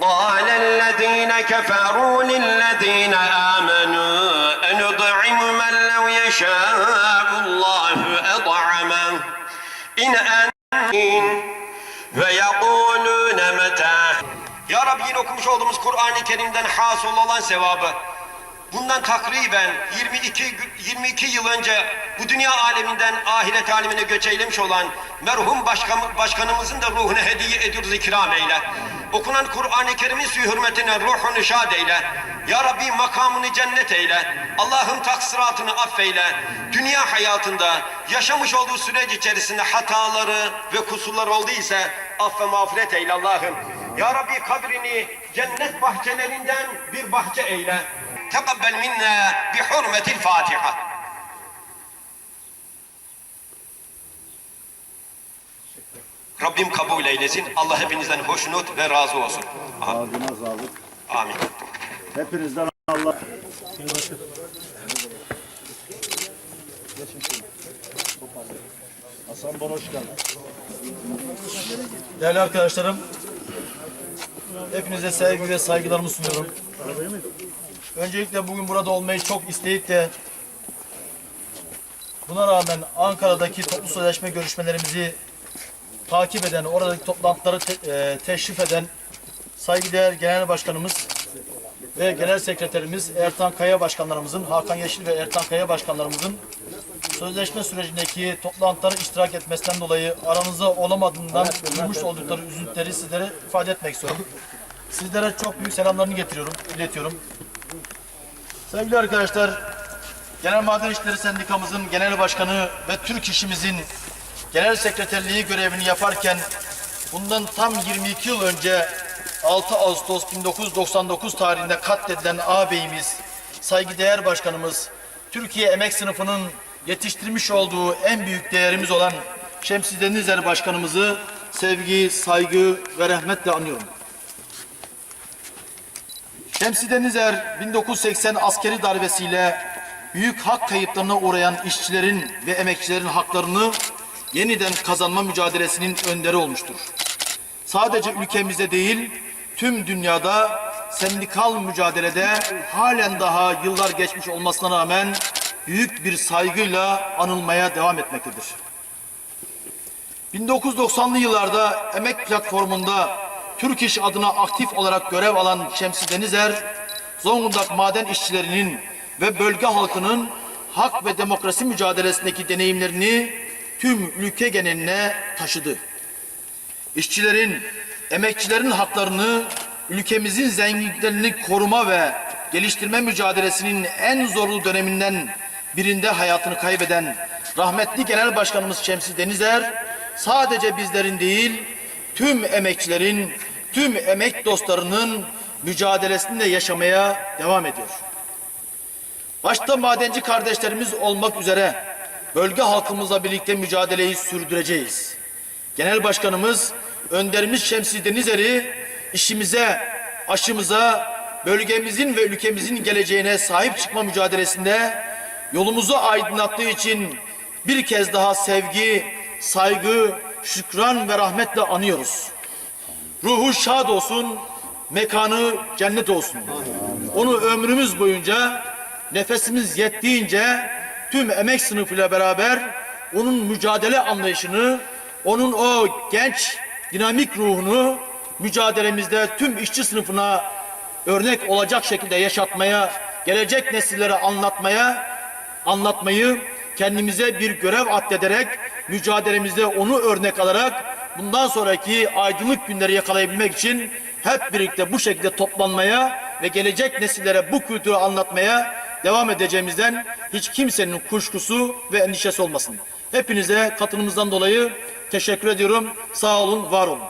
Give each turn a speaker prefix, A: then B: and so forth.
A: قال الذين كفروا للذين آمنوا أنطعم من لو يشاء الله أطعمه إن أنتم ويقولون متى Ya Rabbi yine okumuş olduğumuz Kur'an-ı Kerim'den hasıl olan sevabı Bundan takriben 22 gü- 22 yıl önce bu dünya aleminden ahiret alemine göç eylemiş olan merhum başkan, başkanımızın da ruhuna hediye ediyoruz ikram eyle. Okunan Kur'an-ı Kerim'in suyu hürmetine ruhunu şad eyle. Ya Rabbi makamını cennet eyle. Allah'ım taksiratını affeyle. Dünya hayatında yaşamış olduğu süreç içerisinde hataları ve kusurlar olduysa aff ve mağfiret eyle Allah'ım. Ya Rabbi kabrini cennet bahçelerinden bir bahçe eyle. Tekabbel minna bi hurmetil Fatiha. Rabbim kabul eylesin. Allah hepinizden hoşnut ve razı olsun.
B: Ağzına sağlık.
A: Amin.
B: Hepinizden Allah. Hasan Bora hoş geldin.
C: Değerli arkadaşlarım, hepinize sevgi ve saygılarımı sunuyorum. Öncelikle bugün burada olmayı çok isteyip de buna rağmen Ankara'daki toplu sözleşme görüşmelerimizi takip eden, oradaki toplantıları te- e, teşrif eden saygıdeğer Genel Başkanımız ve Genel Sekreterimiz Ertan Kaya Başkanlarımızın, Hakan Yeşil ve Ertan Kaya Başkanlarımızın sözleşme sürecindeki toplantılara iştirak etmesinden dolayı aranızda olamadığından duymuş oldukları üzüntüleri sizlere ifade etmek istiyorum. Sizlere çok büyük selamlarını getiriyorum, iletiyorum. Sevgili arkadaşlar, Genel Maden İşleri Sendikamızın Genel Başkanı ve Türk İşimizin Genel Sekreterliği görevini yaparken bundan tam 22 yıl önce 6 Ağustos 1999 tarihinde katledilen ağabeyimiz, saygıdeğer başkanımız, Türkiye Emek Sınıfı'nın yetiştirmiş olduğu en büyük değerimiz olan Şemsi Denizer Başkanımızı sevgi, saygı ve rahmetle anıyorum. Şemsi Denizer 1980 askeri darbesiyle büyük hak kayıplarına uğrayan işçilerin ve emekçilerin haklarını yeniden kazanma mücadelesinin önderi olmuştur. Sadece ülkemizde değil, tüm dünyada sendikal mücadelede halen daha yıllar geçmiş olmasına rağmen büyük bir saygıyla anılmaya devam etmektedir. 1990'lı yıllarda emek platformunda Türk İş adına aktif olarak görev alan Şemsi Denizer, Zonguldak maden işçilerinin ve bölge halkının hak ve demokrasi mücadelesindeki deneyimlerini tüm ülke geneline taşıdı. İşçilerin, emekçilerin haklarını, ülkemizin zenginliklerini koruma ve geliştirme mücadelesinin en zorlu döneminden birinde hayatını kaybeden rahmetli Genel Başkanımız Şemsi Denizer, sadece bizlerin değil, tüm emekçilerin, tüm emek dostlarının mücadelesinde yaşamaya devam ediyor. Başta madenci kardeşlerimiz olmak üzere bölge halkımızla birlikte mücadeleyi sürdüreceğiz. Genel Başkanımız, önderimiz Şemsi Denizer'i işimize, aşımıza, bölgemizin ve ülkemizin geleceğine sahip çıkma mücadelesinde yolumuzu aydınlattığı için bir kez daha sevgi, saygı, şükran ve rahmetle anıyoruz. Ruhu şad olsun, mekanı cennet olsun. Onu ömrümüz boyunca nefesimiz yettiğince tüm emek sınıfıyla beraber onun mücadele anlayışını, onun o genç dinamik ruhunu mücadelemizde tüm işçi sınıfına örnek olacak şekilde yaşatmaya, gelecek nesillere anlatmaya, anlatmayı kendimize bir görev addederek mücadelemizde onu örnek alarak bundan sonraki aydınlık günleri yakalayabilmek için hep birlikte bu şekilde toplanmaya ve gelecek nesillere bu kültürü anlatmaya devam edeceğimizden hiç kimsenin kuşkusu ve endişesi olmasın. Hepinize katılımınızdan dolayı teşekkür ediyorum. Sağ olun, var olun.